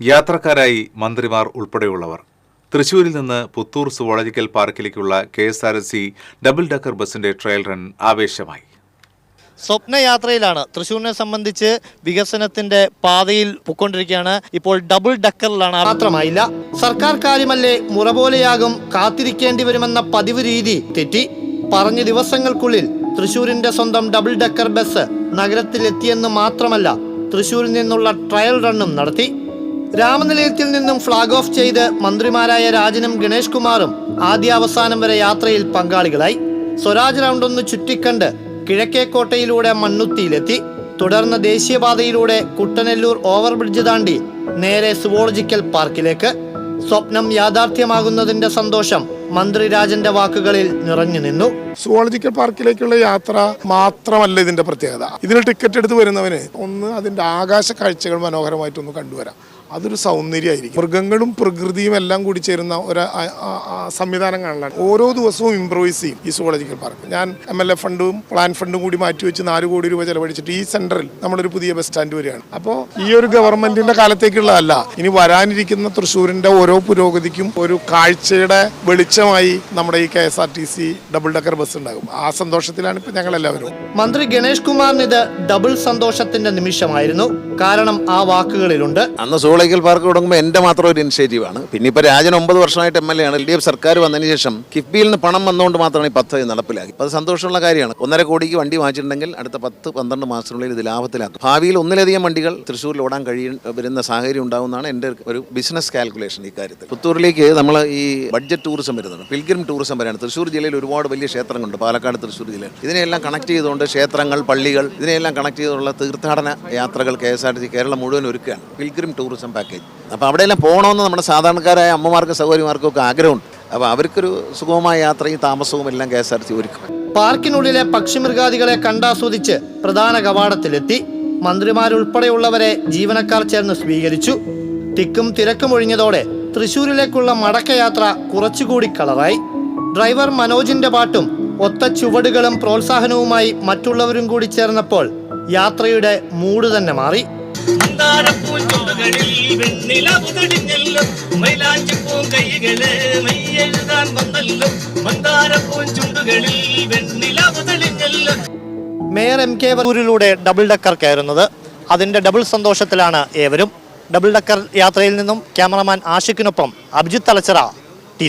യാത്രക്കാരായി മന്ത്രിമാർ ഉൾപ്പെടെയുള്ളവർ. തൃശൂരിൽ നിന്ന് Puthur zoological പാർക്കിലേക്കുള്ള K S R T C double decker ബസിന്റെ ട്രയൽ റൺ ആവേശമായി. സ്വപ്നയാത്രയിലാണ്. തൃശൂരിനെ സംബന്ധിച്ച് വികസനത്തിന്റെ പാതയിൽ പൊക്കൊണ്ടിരിക്കുകയാണ് ഇപ്പോൾ ഡബിൾ ഡക്കറിലാണ് മാത്രമായില്ല സർക്കാർ കാര്യമല്ലേ മുറ പോലെയാകും കാത്തിരിക്കേണ്ടി വരുമെന്ന പതിവ് രീതി തെറ്റി. പറഞ്ഞ ദിവസങ്ങൾക്കുള്ളിൽ തൃശൂരിന്റെ സ്വന്തം ഡബിൾ ഡക്കർ ബസ് നഗരത്തിലെത്തിയെന്ന് മാത്രമല്ല തൃശൂരിൽ നിന്നുള്ള ട്രയൽ റണ്ണും നടത്തി. രാമനിലയത്തിൽ നിന്നും ഫ്ളാഗ് ഓഫ് ചെയ്ത് മന്ത്രിമാരായ രാജനും ഗണേഷ് കുമാറും ആദ്യാവസാനം വരെ യാത്രയിൽ പങ്കാളികളായി. സ്വരാജ് റൗണ്ട് ഒന്ന് ചുറ്റിക്കണ്ട് കിഴക്കേക്കോട്ടയിലൂടെ മണ്ണുത്തിയിലെത്തി. തുടർന്ന് ദേശീയപാതയിലൂടെ കുട്ടനെല്ലൂർ ഓവർബ്രിഡ്ജ് താണ്ടി നേരെ സുവോളജിക്കൽ പാർക്കിലേക്ക് സ്വപ്നം യാഥാർത്ഥ്യമാകുന്നതിന്റെ സന്തോഷം മന്ത്രി രാജന്റെ വാക്കുകളിൽ നിറഞ്ഞു നിന്നു. സുവോളജിക്കൽ പാർക്കിലേക്കുള്ള യാത്ര മാത്രമല്ല ഇതിന്റെ പ്രത്യേകത. ഇതിന് ടിക്കറ്റ് എടുത്ത് വരുന്നവന് ഒന്ന് അതിന്റെ ആകാശ കാഴ്ചകൾ മനോഹരമായിട്ടൊന്ന് കണ്ടുവരാം. അതൊരു സൗന്ദര്യമായിരിക്കും. മൃഗങ്ങളും പ്രകൃതിയും എല്ലാം കൂടി ചേരുന്ന ഒരു സംവിധാനം കാണലാണ്. ഓരോ ദിവസവും ഇംപ്രൂവൈസ് ചെയ്യും ഈ സുവോളജിക്കൽ പാർക്ക് ഞാൻ എം എൽ എ ഫണ്ടും പ്ലാൻ ഫണ്ടും കൂടി മാറ്റിവെച്ച് നാല് കോടി രൂപ ചെലവഴിച്ചിട്ട് ഈ സെന്ററിൽ നമ്മളൊരു പുതിയ ബസ് സ്റ്റാൻഡ് വരികയാണ്. അപ്പോൾ ഈ ഒരു ഗവൺമെന്റിന്റെ കാലത്തേക്കുള്ളതല്ല ഇനി വരാനിരിക്കുന്ന തൃശ്ശൂരിന്റെ ഓരോ പുരോഗതിക്കും ഒരു കാഴ്ചയുടെ വെളിച്ചമായി നമ്മുടെ ഈ K S R T C double decker bus ഉണ്ടാകും. ആ സന്തോഷത്തിലാണ് ഇപ്പൊ ഞങ്ങൾ എല്ലാവരും മന്ത്രി ഗണേഷ് കുമാറിന് ഇത് ഡബിൾ സന്തോഷത്തിന്റെ നിമിഷമായിരുന്നു. കാരണം ആ വാക്കുകളിലുണ്ട്. അന്ന് സൂളൈക്കൽ പാർക്ക് തുടങ്ങുമ്പോൾ എന്റെ മാത്രം ഒരു ഇനിഷ്യേറ്റീവാണ് പിന്നെ ഇപ്പോൾ രാജൻ ഒമ്പത് വർഷമായിട്ട് എം എൽ എ ആണ്. എൽ ഡി എഫ് സർക്കാർ വന്നതിന് ശേഷം കിഫ്ബിയിൽ നിന്ന് പണം വന്നുകൊണ്ട് മാത്രമാണ് ഈ പദ്ധതി നടപ്പിലാക്കി. അത് സന്തോഷമുള്ള കാര്യമാണ്. ഒന്നര കോടിക്ക് വണ്ടി വാങ്ങിച്ചിട്ടുണ്ടെങ്കിൽ അടുത്ത പത്ത് പന്ത്രണ്ട് മാസത്തിനുള്ളിൽ ഇത് ലാഭത്തിലാക്കും. ഭാവിയിൽ ഒന്നിലധികം വണ്ടികൾ തൃശ്ശൂരിൽ ഓടാൻ കഴിയ വരുന്ന സാഹചര്യം ഉണ്ടാകുന്നതാണ് എന്റെ ഒരു ബിസിനസ് കാൽക്കുലേഷൻ ഈ കാര്യത്തിൽ. പുത്തൂരിലേക്ക് നമ്മൾ ഈ ബഡ്ജറ്റ് ടൂറിസം വരുന്നുണ്ട്. പിൽഗ്രിം ടൂറിസം വരെയാണ്. തൃശ്ശൂർ ജില്ലയിൽ ഒരുപാട് വലിയ ക്ഷേത്രങ്ങളുണ്ട്. പാലക്കാട് തൃശ്ശൂർ ജില്ലയിൽ. ഇതിനെയെല്ലാം കണക്ട് ചെയ്തുകൊണ്ട് ക്ഷേത്രങ്ങൾ പള്ളികൾ ഇതിനെയെല്ലാം കണക്ട് ചെയ്തുള്ള തീർത്ഥാടന യാത്രകൾ K S R T C Keralam മുഴുവൻ ഒരുക്കുകയാണ്. പിൽഗ്രിം ടൂറിസം പാക്കേജ് അപ്പോൾ അവിടെയെല്ലാം പോകണമെന്ന് നമ്മുടെ സാധാരണക്കാരായ അമ്മമാർക്കും സൗകര്യമാർക്കും ഒക്കെ ആഗ്രഹമുണ്ട്. അപ്പോൾ അവർക്കൊരു സുഗമമായ യാത്രയും താമസവും എല്ലാം K S R T C ഒരുക്കും. പാർക്കിനുള്ളിലെ പക്ഷിമൃഗാദികളെ കണ്ടാസ്വദിച്ച് പ്രധാന കവാടത്തിലെത്തി. മന്ത്രിമാരുൾപ്പെടെയുള്ളവരെ ജീവനക്കാർ ചേർന്ന് സ്വീകരിച്ചു. തിക്കും തിരക്കും ഒഴിഞ്ഞതോടെ തൃശൂരിലേക്കുള്ള മടക്കയാത്ര കുറച്ചുകൂടി കളറായി. ഡ്രൈവർ മനോജിന്റെ പാട്ടും ഒത്ത ചുവടുകളും പ്രോത്സാഹനവുമായി മറ്റുള്ളവരും കൂടി ചേർന്നപ്പോൾ യാത്രയുടെ മൂഡ് തന്നെ മാറി. മന്ദാരപ്പൂഞ്ചുണ്ടുകളിൽ മൈലാഞ്ചി പൂങ്കൈകളെ മൈയെഴുതാൻ വന്നല്ലോ മന്ദാരപ്പൂഞ്ചുണ്ടുകളിൽ വെണ്ണിലവുതടിഞ്ഞല്ലോ മേയർ എം കെ വരൂരിലൂടെ ഡബിൾ ഡക്കർ കയറുന്നത്. അതിന്റെ ഡബിൾ സന്തോഷത്തിലാണ് ഏവരും. ഡബിൾ ഡക്കർ യാത്രയിൽ നിന്നും ക്യാമറമാൻ ആഷിഖിനൊപ്പം അഭിജിത്ത് തലച്ചറ ടി